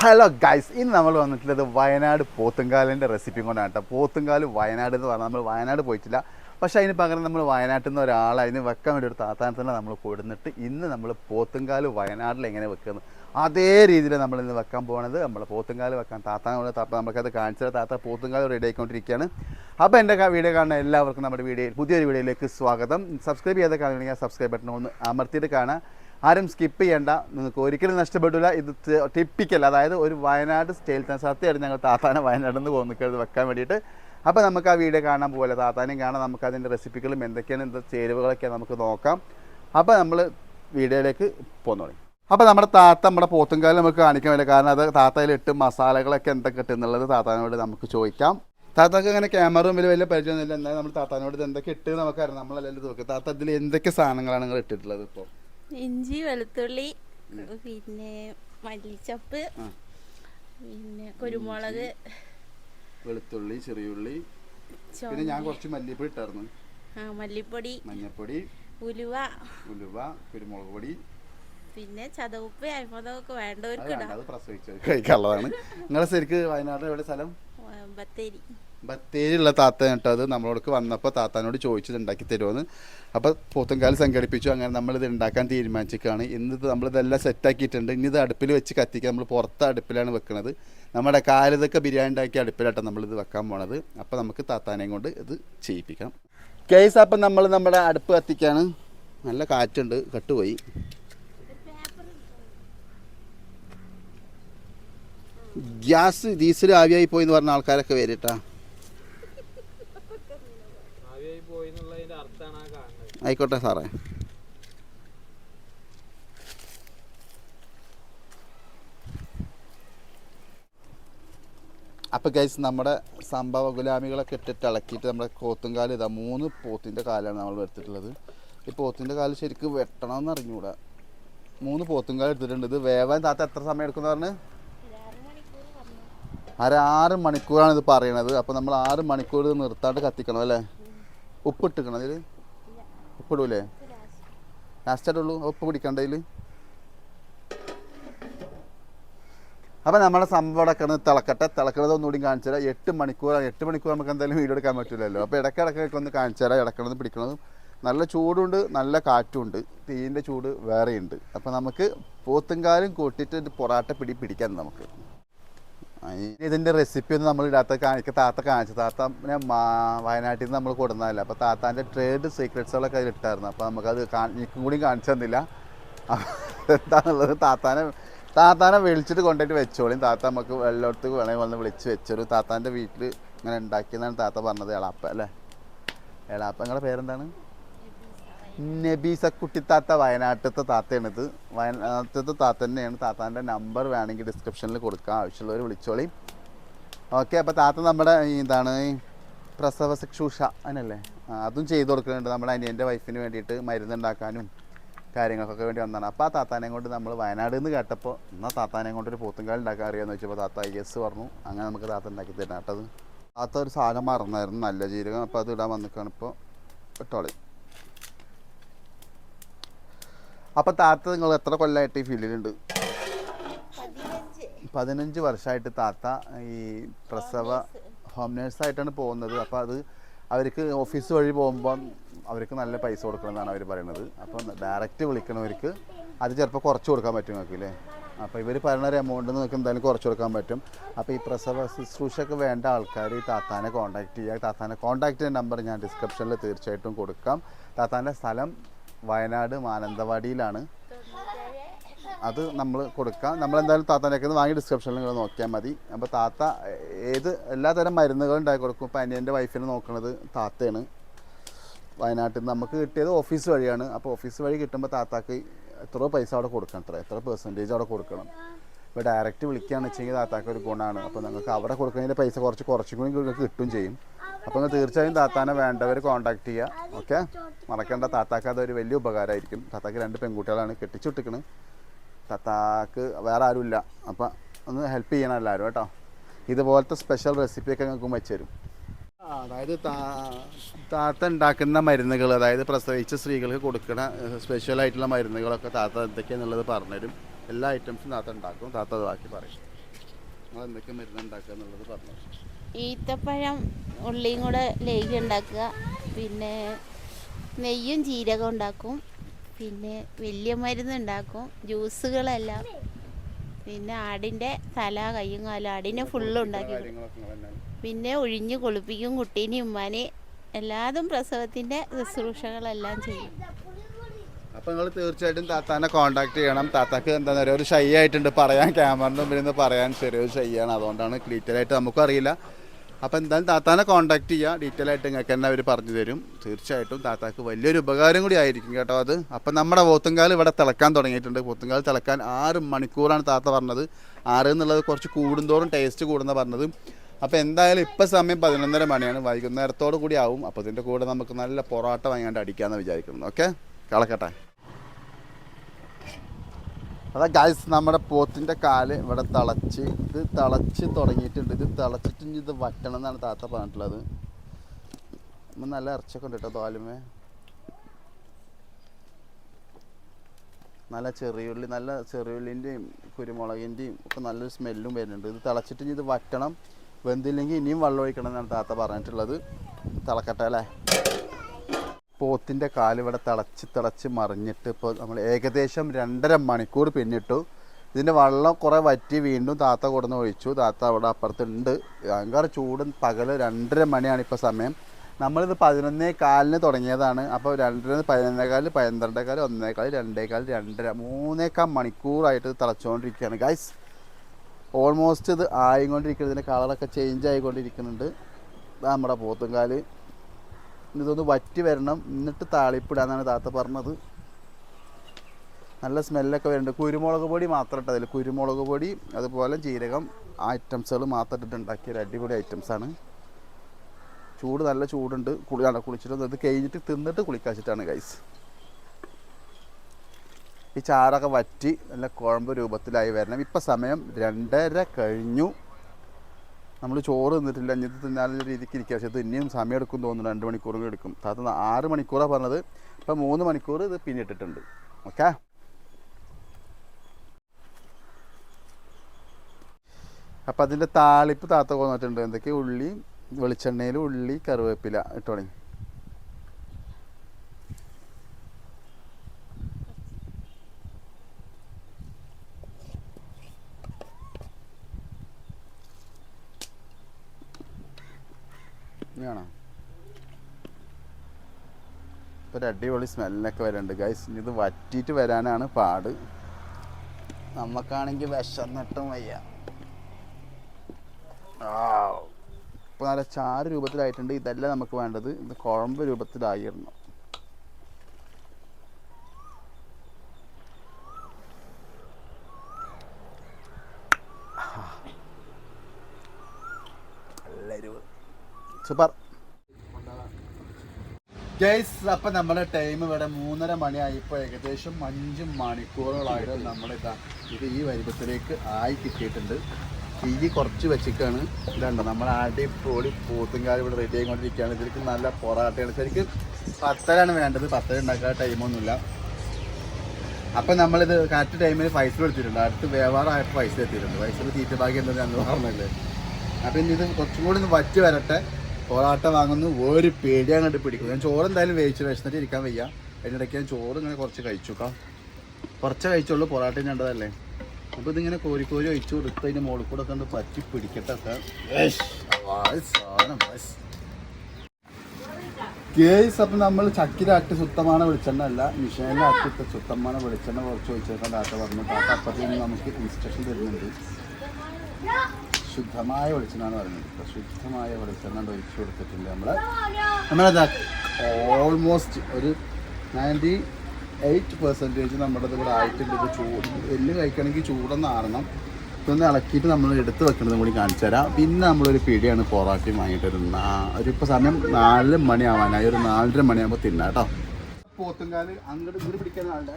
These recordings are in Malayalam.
ഹലോ ഗൈസ് ഇന്ന് നമ്മൾ വന്നിട്ടുള്ളത് വയനാട് പോത്തുങ്കാലിന്റെ റെസിപ്പി കൊണ്ടാണ് കേട്ടോ. പോത്തുങ്കാൽ വയനാട് എന്ന് പറഞ്ഞാൽ നമ്മൾ വയനാട് പോയിട്ടില്ല. പക്ഷേ അതിന് പകരം നമ്മൾ വയനാട്ടിൽ നിന്ന് അതിന് വെക്കാൻ വേണ്ടി ഒരു താത്താനത്തിനെ നമ്മൾ കൊടുന്നിട്ട് ഇന്ന് നമ്മൾ പോത്തുങ്കാൽ വയനാട്ടിൽ എങ്ങനെ വെക്കുന്നത് അതേ രീതിയിൽ നമ്മൾ ഇന്ന് വെക്കാൻ പോകുന്നത് നമ്മൾ പോത്തുങ്കാൽ വെക്കാൻ താത്താനോട് താത്ത നമുക്കത് കാണിച്ചത് താത്ത പോത്തുങ്കാൽ റെഡി ആയിക്കൊണ്ടിരിക്കുകയാണ്. അപ്പോൾ എന്റെ വീഡിയോ കാണുന്ന എല്ലാവർക്കും നമ്മുടെ വീഡിയോയിൽ പുതിയൊരു വീഡിയോയിലേക്ക് സ്വാഗതം. സബ്സ്ക്രൈബ് ചെയ്യാതെ കാണുകയാണെങ്കിൽ സബ്സ്ക്രൈബ് ബട്ടൺ ഒന്ന് അമർത്തിയിട്ട് കാണാം ആരും സ്കിപ്പ് ചെയ്യേണ്ട. നിങ്ങൾക്ക് ഒരിക്കലും നഷ്ടപ്പെടില്ല ഇത് ടിപ്പിക്കൽ അതായത് ഒരു വയനാട് സ്റ്റൈൽ തന്നെ. സത്യമായിട്ട് ഞങ്ങൾ താത്താനെ വയനാട്ടിൽ നിന്ന് പോകുന്നത് വെക്കാൻ വേണ്ടിയിട്ട്. അപ്പോൾ നമുക്ക് ആ വീഡിയോ കാണാൻ പോലെ താത്താനെയും കാണാം. നമുക്ക് അതിന്റെ റെസിപ്പികളും എന്തൊക്കെയാണ് എന്താ ചേരുവകളൊക്കെ നമുക്ക് നോക്കാം. അപ്പോൾ നമ്മൾ വീഡിയോയിലേക്ക് പോന്നോളി അപ്പോൾ നമ്മുടെ താത്ത നമ്മുടെ പോത്തുംകാലം നമുക്ക് കാണിക്കാൻ പറ്റില്ല. കാരണം അത് താത്തയിൽ ഇട്ട് മസാലകളൊക്കെ എന്തൊക്കെ ഇട്ടെന്നുള്ളത് താത്താനോട് നമുക്ക് ചോദിക്കാം. താത്താക്ക് അങ്ങനെ ക്യാമറ വലിയ വലിയ പരിചയമൊന്നുമില്ല. എന്നാലും നമ്മൾ താത്താനോട് എന്തൊക്കെ ഇട്ട് നമുക്കറിയാം നമ്മളെല്ലാം നോക്കുക താത്ത ഇതിൽ എന്തൊക്കെ സാധനങ്ങളാണ് നിങ്ങൾ ഇട്ടിട്ടുള്ളത് ഇപ്പോൾ? ഇഞ്ചി വെളുത്തുള്ളി പിന്നെ മല്ലിച്ചപ്പ് പിന്നെ കുരുമുളക്. വെളുത്തുള്ളി ചെറിയുള്ളി. പിന്നെ ഞാൻ കുറച്ച് മല്ലിപ്പൊടി ഇട്ടായിരുന്നു. ആ, മല്ലിപ്പൊടി മഞ്ഞപ്പൊടി ഉലുവ. ഉലുവ കുരുമുളക് പൊടി. പിന്നെ ചതവുപ്പ് അരിമതമൊക്കെ അത് വേണ്ടവർക്ക് അത് പ്രസവിച്ച് കഴിക്കാനുള്ളതാണ്. നിങ്ങളെ ശരിക്ക് വയനാട് എവിടെ സ്ഥലം? ബത്തേരി. ബത്തേരിയുള്ള താത്ത കേട്ടോ അത്. നമ്മളോടക്ക് വന്നപ്പോൾ താത്താനോട് ചോദിച്ചത് ഉണ്ടാക്കി തരുമെന്ന് അപ്പോൾ പോത്തുംകാൽ സംഘടിപ്പിച്ചു. അങ്ങനെ നമ്മളിത് ഉണ്ടാക്കാൻ തീരുമാനിച്ചിരിക്കുകയാണ്. ഇന്ന് നമ്മളിതെല്ലാം സെറ്റാക്കിയിട്ടുണ്ട് ഇനി ഇത് അടുപ്പിൽ വെച്ച് കത്തിക്കുക നമ്മൾ പുറത്ത് അടുപ്പിലാണ് വെക്കുന്നത് നമ്മുടെ കാലിതൊക്കെ ബിരിയാണി ഉണ്ടാക്കിയ അടുപ്പിലാട്ടോ നമ്മളിത് വെക്കാൻ പോണത്. അപ്പോൾ നമുക്ക് താത്താനെയും കൊണ്ട് ഇത് ചെയ്യിപ്പിക്കാം. കേസ് അപ്പം നമ്മൾ നമ്മുടെ അടുപ്പ് കത്തിക്കാണ്. നല്ല കാറ്റുണ്ട്. കട്ടുപോയി. ഗ്യാസ് ഡീസൽ ആവിയായി പോയി എന്ന് പറഞ്ഞ ആൾക്കാരൊക്കെ വരട്ടാ. ആയിക്കോട്ടെ സാറേ. അപ്പോൾ ഗൈസ് നമ്മുടെ സംഭവ ഗുലാമികളൊക്കെ ഇട്ടിട്ട് ഇളക്കിയിട്ട് നമ്മുടെ പോത്തുംകാൽ ഇതാ മൂന്ന് പോത്തിന്റെ കാലാണ് നമ്മൾ എടുത്തിട്ടുള്ളത്. ഈ പോത്തിന്റെ കാൽ ശരിക്കും വെട്ടണമെന്ന് അറിഞ്ഞൂടാ. മൂന്ന് പോത്തുംകാൽ എടുത്തിട്ടുണ്ട്. ഇത് വേവാൻ താത്ത എത്ര സമയം എടുക്കുന്ന പറഞ്ഞ്? അര ആറ് മണിക്കൂറാണ് ഇത് പറയണത്. അപ്പോൾ നമ്മൾ ആറ് മണിക്കൂർ നിർത്താണ്ട് കത്തിക്കണം അല്ലേ? ഉപ്പിട്ടിക്കണം അതിൽ ഉപ്പിടൂലേ? ലാസ്റ്റായിട്ടുള്ളൂ ഉപ്പ് പിടിക്കണ്ട ഇതിൽ അപ്പം നമ്മുടെ സംഭവം കിടന്ന് തിളക്കട്ടെ. തിളക്കണത് ഒന്നുകൂടി കാണിച്ചു തരാം. എട്ട് മണിക്കൂർ എട്ട് മണിക്കൂർ നമുക്ക് എന്തായാലും വീഡിയോ എടുക്കാൻ പറ്റില്ലല്ലോ അപ്പോൾ ഇടയ്ക്ക് ഒന്ന് കാണിച്ചു തരാം. ഇടക്കണത് പിടിക്കണതും. നല്ല ചൂടുണ്ട് നല്ല കാറ്റുണ്ട്. തീയിന്റെ ചൂട് വേറെയുണ്ട്. അപ്പോൾ നമുക്ക് പോത്തുംകാലും കൂട്ടിയിട്ട് പൊറാട്ട പിടി പിടിക്കാം നമുക്ക്. ഇതിന്റെ റെസിപ്പി ഒന്നും നമ്മൾ ഇടാത്ത കാണിക്ക താത്ത കാണിച്ചു. താത്ത വയനാട്ടിൽ നിന്ന് നമ്മൾ കൊടുന്നതല്ല. അപ്പോൾ താത്താന്റെ ട്രേഡ് സീക്രട്സുകളൊക്കെ അതിൽ ഇട്ടായിരുന്നു. അപ്പോൾ നമുക്കത് എനിക്കും കൂടി കാണിച്ചു തന്നില്ല. എന്താണുള്ളത് താത്താനെ താത്താനെ വിളിച്ചിട്ട് കൊണ്ടുപോയിട്ട് വെച്ചോളിയും താത്ത നമുക്ക് വെള്ളത്തോട്ട് വേണമെങ്കിൽ വന്ന് വിളിച്ച് വെച്ചൊരു താത്താന്റെ വീട്ടിൽ ഇങ്ങനെ ഉണ്ടാക്കിയെന്നാണ് താത്ത പറഞ്ഞത്. എളാപ്പ അല്ലേ? എളാപ്പ നിങ്ങളുടെ പേരെന്താണ്? നബീസ കുട്ടിത്താത്ത വയനാട്ടിലത്തെ താത്തയാണിത്. വയനാട്ടിലത്തെ താത്ത തന്നെയാണ്. താത്താന്റെ നമ്പർ വേണമെങ്കിൽ ഡിസ്ക്രിപ്ഷനിൽ കൊടുക്കാം. ആവശ്യമുള്ളവർ വിളിച്ചോളി. ഓക്കെ അപ്പോൾ താത്ത നമ്മുടെ എന്താണ് പ്രസവ ശുശ്രൂഷ അതിനല്ലേ അതും ചെയ്ത് കൊടുക്കുന്നുണ്ട്. നമ്മുടെ അനിയന്റെ വൈഫിന് വേണ്ടിയിട്ട് മരുന്നുണ്ടാക്കാനും കാര്യങ്ങൾക്കൊക്കെ വേണ്ടി വന്നതാണ്. അപ്പോൾ ആ താത്താനെ കൊണ്ട് നമ്മൾ വയനാട് നിന്ന് കേട്ടപ്പോൾ എന്നാൽ താത്താനെ കൊണ്ട് ഒരു പോത്തുംകാൽ ഉണ്ടാക്കാൻ അറിയാമെന്ന് വെച്ചപ്പോൾ താത്ത എസ് പറഞ്ഞു അങ്ങനെ നമുക്ക് താത്ത ഉണ്ടാക്കി തരണം കേട്ടത് താത്ത ഒരു സാധനം മറന്നായിരുന്നു. നല്ല ജീരകം. അപ്പോൾ അത് ഇടാൻ വന്നിക്കാണ് ഇപ്പോൾ ഇട്ടോളി. അപ്പോൾ താത്ത നിങ്ങൾ എത്ര കൊല്ലമായിട്ട് ഈ ഫീൽഡിലുണ്ട്? പതിനഞ്ച്. വർഷമായിട്ട് താത്ത ഈ പ്രസവ ഹോം നേഴ്സായിട്ടാണ് പോകുന്നത്. അപ്പോൾ അത് അവർക്ക് ഓഫീസ് വഴി പോകുമ്പോൾ അവർക്ക് നല്ല പൈസ കൊടുക്കണമെന്നാണ് അവർ പറയുന്നത് അപ്പോൾ ഡയറക്റ്റ് വിളിക്കണവർക്ക് അത് ചിലപ്പോൾ കുറച്ച് കൊടുക്കാൻ പറ്റും നിങ്ങൾക്ക് അല്ലേ അപ്പോൾ ഇവർ പറയുന്ന ഒരു എമൗണ്ട് നിങ്ങൾക്ക് എന്തായാലും കുറച്ച് കൊടുക്കാൻ പറ്റും. അപ്പോൾ ഈ പ്രസവ ശുശ്രൂഷയ്ക്ക് വേണ്ട ആൾക്കാർ ഈ താത്താനെ കോൺടാക്ട് ചെയ്യുക താത്താനെ കോൺടാക്ട് ചെയ്യുന്ന നമ്പർ ഞാൻ ഡിസ്ക്രിപ്ഷനിൽ തീർച്ചയായിട്ടും കൊടുക്കാം. താത്താന്റെ സ്ഥലം വയനാട് മാനന്തവാടിയിലാണ്. അത് നമ്മൾ കൊടുക്കാം. നമ്മളെന്തായാലും താത്താനൊക്കെ വാങ്ങി ഡിസ്ക്രിപ്ഷനിൽ നിങ്ങൾ നോക്കിയാൽ മതി. അപ്പോൾ താത്ത ഏത് എല്ലാതരം മരുന്നുകളും ഉണ്ടാക്കി കൊടുക്കും. ഇപ്പോൾ അനിയന്റെ വൈഫിനെ നോക്കുന്നത് താത്തയാണ്. വയനാട്ടിൽ നിന്ന് നമുക്ക് കിട്ടിയത് ഓഫീസ് വഴിയാണ്. അപ്പോൾ ഓഫീസ് വഴി കിട്ടുമ്പോൾ താത്താക്ക് എത്ര പൈസ അവിടെ കൊടുക്കണം എത്ര എത്ര പെർസെന്റേജ് അവിടെ കൊടുക്കണം. ഇപ്പോൾ ഡയറക്റ്റ് വിളിക്കുകയാണെന്ന് വെച്ചെങ്കിൽ താത്താക്ക് ഒരു ഗുണമാണ് അപ്പോൾ നിങ്ങൾക്ക് അവിടെ കൊടുക്കുന്നതിന്റെ പൈസ കുറച്ച് കുറച്ചും കൂടി കിട്ടും ചെയ്യും. അപ്പോൾ തീർച്ചയായും താത്താനെ വേണ്ടവർ കോൺടാക്ട് ചെയ്യുക ഓക്കെ മറക്കേണ്ട. താത്താക്ക് അതൊരു വലിയ ഉപകാരമായിരിക്കും. താത്താക്ക് രണ്ട് പെൺകുട്ടികളാണ് കെട്ടിച്ചുട്ടിക്കണ് താത്താക്ക് വേറെ ആരുമില്ല. അപ്പം ഒന്ന് ഹെൽപ്പ് ചെയ്യണം എല്ലാവരും കേട്ടോ. ഇതുപോലത്തെ സ്പെഷ്യൽ റെസിപ്പിയൊക്കെ ഞങ്ങൾക്കും വെച്ചുതരും അതായത് താത്ത ഉണ്ടാക്കുന്ന മരുന്നുകൾ അതായത് പ്രസവിച്ച സ്ത്രീകൾക്ക് കൊടുക്കുന്ന സ്പെഷ്യൽ ആയിട്ടുള്ള മരുന്നുകളൊക്കെ താത്ത എന്തൊക്കെയാണെന്നുള്ളത് പറഞ്ഞുതരും. എല്ലാ ഐറ്റംസും താത്ത ഉണ്ടാക്കും. താത്ത അത് ബാക്കി പറയും. നിങ്ങൾ എന്തൊക്കെ മരുന്ന് ഉണ്ടാക്കുക എന്നുള്ളത് പറഞ്ഞു ഈത്തപ്പഴം ഉള്ളിയും കൂടെ ലേഹി ഉണ്ടാക്കുക. പിന്നെ നെയ്യും ജീരകം ഉണ്ടാക്കും. പിന്നെ വലിയ മരുന്ന് ഉണ്ടാക്കും. ജ്യൂസുകളെല്ലാം. പിന്നെ ആടിന്റെ തല കയ്യും കാലും ആടിനെ ഫുള്ള് ഉണ്ടാക്കി പിന്നെ ഒഴിഞ്ഞ് കുളിപ്പിക്കും കുട്ടീനെയും ഉമ്മാനെ എല്ലാതും പ്രസവത്തിന്റെ ശുശ്രൂഷകളെല്ലാം ചെയ്യും. അപ്പം നിങ്ങൾ തീർച്ചയായിട്ടും താത്താനെ കോൺടാക്ട് ചെയ്യണം. താത്താക്ക് എന്താണെന്ന് പറയുക ഒരു ഷൈ ആയിട്ടുണ്ട്. പറയാൻ ക്യാമറന്റെ മുമ്പിൽ നിന്ന് പറയാൻ ചെറിയൊരു ഷൈ ആണ്. അതുകൊണ്ടാണ് ഡീറ്റെയിൽ ആയിട്ട് നമുക്കും അറിയില്ല. അപ്പോൾ എന്തായാലും താത്താനെ കോൺടാക്ട് ചെയ്യുക ഡീറ്റെയിൽ ആയിട്ട് നിങ്ങൾക്ക് തന്നെ അവർ പറഞ്ഞു തരും. തീർച്ചയായിട്ടും താത്താക്ക് വലിയൊരു ഉപകാരം കൂടി ആയിരിക്കും കേട്ടോ അത്. അപ്പം നമ്മുടെ പോത്തുങ്കാൽ ഇവിടെ തിളക്കാൻ തുടങ്ങിയിട്ടുണ്ട്. പോത്തുങ്കാൽ തിളക്കാൻ ആറ് മണിക്കൂറാണ് താത്ത പറഞ്ഞത്. ആറ് എന്നുള്ളത് കുറച്ച് കൂടുന്തോറും ടേസ്റ്റ് കൂടുന്ന പറഞ്ഞത്. അപ്പോൾ എന്തായാലും ഇപ്പം സമയം പതിനൊന്നര മണിയാണ്. വൈകുന്നേരത്തോടു കൂടി ആവും. അപ്പോൾ ഇതിന്റെ കൂടെ നമുക്ക് നല്ല പൊറോട്ട വാങ്ങാണ്ട് അടിക്കാമെന്ന് വിചാരിക്കുന്നു. ഓക്കെ കളക്കട്ടെ അതാ ഗായ്സ് നമ്മുടെ പോത്തിന്റെ കാൽ ഇവിടെ തിളച്ച് ഇത് തിളച്ച് തുടങ്ങിയിട്ടുണ്ട്. ഇത് തിളച്ചിട്ട് ഇത് വറ്റണം എന്നാണ് താത്ത പറഞ്ഞിട്ടുള്ളത്. നല്ല ഇറച്ചൊക്കെ ഉണ്ട് കേട്ടോ തോലുമേ നല്ല ചെറിയുള്ളി നല്ല ചെറിയുള്ളിന്റെയും കുരുമുളകിന്റെയും ഒക്കെ നല്ലൊരു സ്മെല്ലും വരുന്നുണ്ട്. ഇത് തിളച്ചിട്ട് ഇനി ഇത് വറ്റണം. വെന്തില്ലെങ്കിൽ ഇനിയും വെള്ളം ഒഴിക്കണം എന്നാണ് താത്ത പറഞ്ഞിട്ടുള്ളത്. തിളക്കട്ടെ അല്ലേ? പോത്തിന്റെ കാലിവിടെ തിളച്ച് തിളച്ച് മറിഞ്ഞിട്ട് ഇപ്പോൾ നമ്മൾ ഏകദേശം രണ്ടര മണിക്കൂർ പിന്നിട്ടു. ഇതിന്റെ വെള്ളം കുറേ വറ്റി വീണ്ടും താത്ത കൊടുന്ന് ഒഴിച്ചു. താത്ത അവിടെ അപ്പുറത്തുണ്ട്. ഭയങ്കര ചൂടും പകൽ രണ്ടര മണിയാണ് ഇപ്പോൾ സമയം. നമ്മളിത് പതിനൊന്നേ കാലിന് തുടങ്ങിയതാണ്. അപ്പോൾ രണ്ടര പതിനൊന്നേ കാലിൽ കാൽ ഒന്നേ കാലിൽ രണ്ടേ കാലിൽ രണ്ടര മൂന്നേക്കാൽ മണിക്കൂറായിട്ട് തിളച്ചുകൊണ്ടിരിക്കുകയാണ് ഗൈസ് ഓൾമോസ്റ്റ് ഇത് ആയിക്കൊണ്ടിരിക്കുന്നത് ഇതിന്റെ കളറൊക്കെ ചേഞ്ച് ആയിക്കൊണ്ടിരിക്കുന്നുണ്ട്. നമ്മുടെ പോത്തുംകാൽ ഇതൊന്ന് വറ്റി വരണം. എന്നിട്ട് താളിപ്പിടാന്നാണ് താത്ത പറഞ്ഞത്. നല്ല സ്മെല്ലൊക്കെ വരുന്നുണ്ട്. കുരുമുളക് പൊടി മാത്രം ഇട്ടതിൽ കുരുമുളക് പൊടി അതുപോലെ ജീരകം ഐറ്റംസുകൾ മാത്രം ഇട്ടിട്ട് ഉണ്ടാക്കിയ ഒരു അടിപൊളി ഐറ്റംസാണ്. ചൂട് നല്ല ചൂടുണ്ട്. കുളിയാണ് കുളിച്ചിട്ട് ഇത് കഴിഞ്ഞിട്ട് തിന്നിട്ട് കുളിക്കാച്ചിട്ടാണ് ഗൈസ് ഈ ചാറൊക്കെ വറ്റി നല്ല കുഴമ്പ് രൂപത്തിലായി വരണം. ഇപ്പം സമയം രണ്ടര കഴിഞ്ഞു. നമ്മൾ ചോറ് തിന്നിട്ടില്ല അഞ്ഞത്ത് തിന്നാലുള്ള രീതിക്ക് ഇരിക്കുക പക്ഷേ ഇത് ഇനിയും സമയം എടുക്കും തോന്നുന്നു രണ്ട് മണിക്കൂറും എടുക്കും. താത്ത ആറ് മണിക്കൂറാണ് പറഞ്ഞത്. ഇപ്പം മൂന്ന് മണിക്കൂർ ഇത് പിന്നിട്ടിട്ടുണ്ട് ഓക്കെ? അപ്പം അതിന്റെ താളിപ്പ് താത്ത കൊന്നിട്ടുണ്ട് എന്തൊക്കെ ഉള്ളി വെളിച്ചെണ്ണയിൽ ഉള്ളി കറിവേപ്പില ഇട്ടോണി ഇനിയാണോ ഇപ്പോൾ ഒരു അടിപൊളി സ്മെല്ലൊക്കെ വരുന്നുണ്ട് ഗൈസ് ഇത് വറ്റിയിട്ട് വരാനാണ് പാട്. നമുക്കാണെങ്കിൽ വിശന്നിട്ടും വയ്യ. ഇപ്പോൾ നല്ല ചാറ് രൂപത്തിലായിട്ടുണ്ട്. ഇതല്ല നമുക്ക് വേണ്ടത്. ഇത് കുഴമ്പ് രൂപത്തിലായിരുന്നു നല്ല എരിവ് സൂപ്പർ. ഗൈസ് അപ്പം നമ്മുടെ ടൈം ഇവിടെ മൂന്നര മണിയായിപ്പോൾ ഏകദേശം അഞ്ച് മണിക്കൂറുകളായിട്ട് നമ്മളിതാ ഇതാ ഈ വരുമ്പത്തിലേക്ക് ആയി കിട്ടിയിട്ടുണ്ട്. തീ കുറച്ച് വെച്ചിക്കാണ്. ഇതുണ്ട് നമ്മൾ അടിപൊളി പൂത്തുംകാലം ഇവിടെ റെഡി ആയിക്കൊണ്ടിരിക്കുകയാണ്. ഇതിലേക്ക് നല്ല പൊറാട്ടയാണ്. ശരിക്കും പത്തരാണ് വേണ്ടത്. പത്തര ഉണ്ടാക്കാൻ ടൈമൊന്നുമില്ല അപ്പം നമ്മളിത് കറക്റ്റ് ടൈമിൽ പൈസ എടുത്തിട്ടുണ്ട് അടുത്ത് വ്യവഹാരമായപ്പോൾ പൈസ എത്തിയിട്ടുണ്ട്. പൈസ തീറ്റ ഭാഗ്യം എന്താണെന്ന് പറഞ്ഞല്ലേ? അപ്പം ഇത് കുറച്ചും കൂടി ഒന്ന് വറ്റി വരട്ടെ. പൊറാട്ട വാങ്ങുന്നു ഒരു പേടി അങ്ങോട്ട് പിടിക്കും. ഞാൻ ചോറ് എന്തായാലും വേവിച്ച് വിശന്നിട്ട് ഇരിക്കാൻ വയ്യ. അതിനിടയ്ക്ക് ഞാൻ ചോറ് ഇങ്ങനെ കുറച്ച് കഴിച്ചോക്കാം കുറച്ച് കഴിച്ചുള്ളൂ പൊറാട്ട കണ്ടതല്ലേ. അപ്പോൾ ഇതിങ്ങനെ കോരി കോരി ഒഴിച്ചു കൊടുത്ത് അതിന്റെ മുകളിൽ കൂടെ കണ്ട് പറ്റി പിടിക്കട്ടെ സാധനം കേസ് അപ്പം നമ്മൾ ചക്കിലാട്ടി സുത്തമാണ് വെളിച്ചെണ്ണ അല്ല മിഷീനിൽ ആട്ടിട്ട് സുത്തമാണ് വെളിച്ചെണ്ണ കുറച്ച് ഒഴിച്ചേക്കാൻ ഡാറ്റ പറഞ്ഞു. ഡാറ്റ അപ്പത്തിൽ നമുക്ക് ഇൻസ്ട്രക്ഷൻ തരുന്നുണ്ട്. ശുദ്ധമായ വെളിച്ചെന്നാണ് പറയുന്നത്. ഇപ്പൊ ശുദ്ധമായ വെളിച്ചെണ്ണ ഒഴിച്ചു കൊടുത്തിട്ടുണ്ട് നമ്മൾ നമ്മളത് ഓൾമോസ്റ്റ് ഒരു നയന്റി എയ്റ്റ് പെർസെന്റേജ് നമ്മുടെ ഇവിടെ ആയിട്ടുണ്ട്. ഇപ്പോൾ ചൂട് എല്ല് കഴിക്കണമെങ്കിൽ ചൂടൊന്ന് ആറണം. ഇതൊന്ന് ഇളക്കിയിട്ട് നമ്മൾ എടുത്ത് വെക്കണതും കൂടി കാണിച്ചു തരാം. പിന്നെ നമ്മളൊരു പിടിയാണ് പൊറോട്ടയും വാങ്ങിയിട്ട് ഒരു നാ- ഒരു ഇപ്പോൾ സമയം നാല് മണിയാവാനായി. ഒരു നാലര മണിയാകുമ്പോൾ തിന്നാം കേട്ടോ. പോത്തുംകാൽ അങ്ങോട്ട് ഇങ്ങോട്ട് പിടിക്കുന്ന ആളുടെ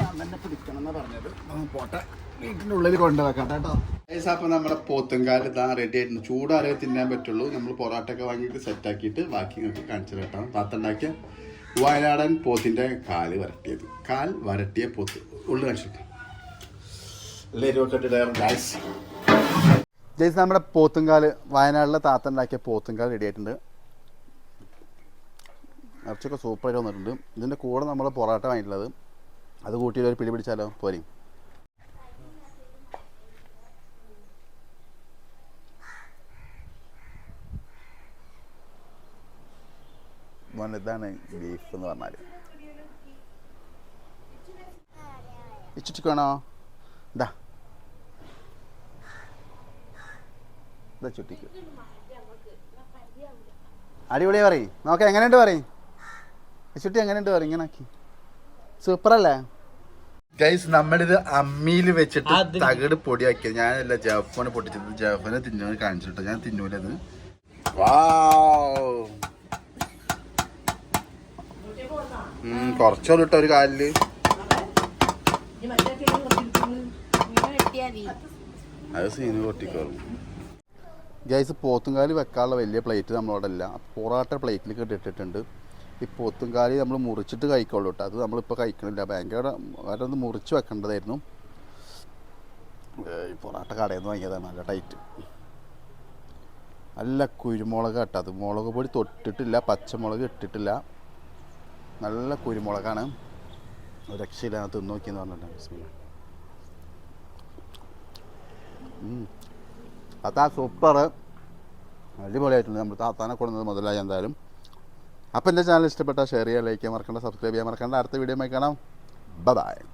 ഞാൻ തന്നെ പിടിക്കണം എന്നാ പറഞ്ഞത്. പോട്ടെ. വീട്ടിന്റെ ഉള്ളിൽ കൊണ്ടുവെക്കാം കേട്ടോ. അപ്പോൾ നമ്മുടെ പോത്തുംകാൽ ഇതാ റെഡി ആയിട്ടുണ്ട്. ചൂടാറേ തിന്നാൻ പറ്റുള്ളൂ. നമ്മൾ പൊറോട്ട ഒക്കെ വാങ്ങിയിട്ട് സെറ്റാക്കിയിട്ട് ബാക്കി നിങ്ങൾക്ക് കാണിച്ചു കേട്ടോ. താത്തുണ്ടാക്കിയ വയനാടൻ പോത്തിന്റെ കാൽ വരട്ടിയത്. കാൽ വരട്ടിയ പോത്ത്. ഉള്ളു കാണിച്ചിട്ട്. ജയ്സ് നമ്മുടെ പോത്തുംകാൽ വയനാട്ടിലെ താത്ത ഉണ്ടാക്കിയ പോത്തുംകാൽ റെഡി ആയിട്ടുണ്ട്. ഇറച്ചൊക്കെ സൂപ്പറായിട്ട് വന്നിട്ടുണ്ട്. ഇതിന്റെ കൂടെ നമ്മൾ പൊറോട്ട വാങ്ങിയിട്ടുള്ളത്. അത് കൂട്ടിയിട്ട് ഒരു പിടി പിടിച്ചാലോ? പോരി. ഇതാണ് ബീഫ് എന്ന് പറഞ്ഞാൽ ഇച്ചിട്ടിക്കണോ ഇതാ ഇതാ അടിപൊളിയാ പറയും. നോക്കാം എങ്ങനെയുണ്ട് പറയും? ചുട്ടി എങ്ങനെയുണ്ട് സൂപ്പർ അല്ലേ? ഗൈസ് നമ്മളിത് അമ്മിയിൽ വെച്ചിട്ട് തകട് പൊടിയാക്കി. പൊടിയാക്കിയത് ഞാനല്ല ജഫാണ് പൊട്ടിച്ചത്. ജഫോനെ തിന്നാൻ കാണിച്ചിട്ട് ഞാൻ തിന്നൂലത്. കുറച്ചോളൂ ഇട്ട ഒരു കാലിൽ. അത് സീന് പൊട്ടിക്കോളും. ഗൈസ് പോത്തുംകാലി വെക്കാനുള്ള വലിയ പ്ലേറ്റ് നമ്മളോടല്ല പൊറാട്ട പ്ലേറ്റിൽ ഇട്ടിട്ടുണ്ട് ഈ പോത്തുംകാലി നമ്മൾ മുറിച്ചിട്ട് കഴിക്കുള്ളൂ കേട്ടോ അത് നമ്മളിപ്പോൾ കഴിക്കണില്ല. ഭയങ്കര അവരൊന്ന് മുറിച്ച് വെക്കേണ്ടതായിരുന്നു. ഈ പൊറാട്ട കടയിൽ നിന്ന് വാങ്ങിയതാണ് നല്ല ടൈറ്റ്. നല്ല കുരുമുളക് കേട്ടോ അത്. മുളക് പൊടി തൊട്ടിട്ടില്ല. പച്ചമുളക് ഇട്ടിട്ടില്ല. നല്ല കുരുമുളകാണ്. രക്ഷയില്ല തിന്ന് നോക്കിയെന്ന് പറഞ്ഞിട്ടുണ്ട് ബിസ്മില്ലാ. താത്ത സൂപ്പർ അടിപൊളിയായിട്ടുണ്ട്. നമ്മൾ താത്താനെ കൊടുക്കുന്നത് മുതലായി എന്തായാലും. അപ്പോൾ എന്റെ ചാനൽ ഇഷ്ടപ്പെട്ടാൽ ഷെയർ ചെയ്യാൻ ലൈക്ക് ചെയ്യാൻ മറക്കണ്ട സബ്സ്ക്രൈബ് ചെയ്യാൻ മറക്കണ്ട. അടുത്ത വീഡിയോ കാണാം. ബൈ